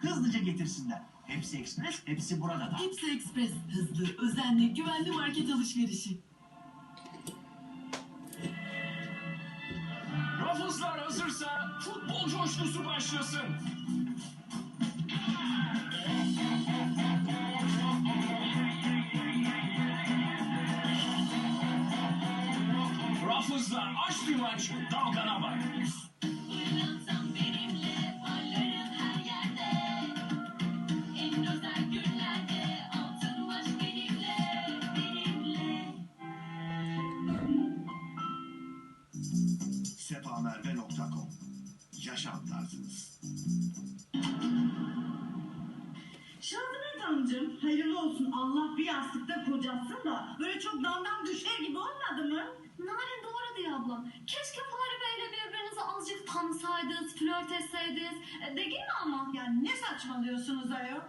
Hızlıca getirsinler. Hepsi ekspres, hepsi burada da. Hepsi ekspres. Hızlı, özenli, güvenli market alışverişi. Ruffles'lar hazırsa futbol coşkusu başlasın. Ruffles'lar aç bir maç, dalgana bak. sefamerve.com Yaşam tarzınız. Şazimet Hanımcığım hayırlı olsun Allah bir yastıkta kocasın da böyle çok damdan düşer gibi olmadı mı? Narin doğru diyor ablam. Keşke Fahri Bey'le birbirinizi azıcık tanısaydınız, flört etseydiniz. E, değil mi ama? Yani ne saçmalıyorsunuz ayol?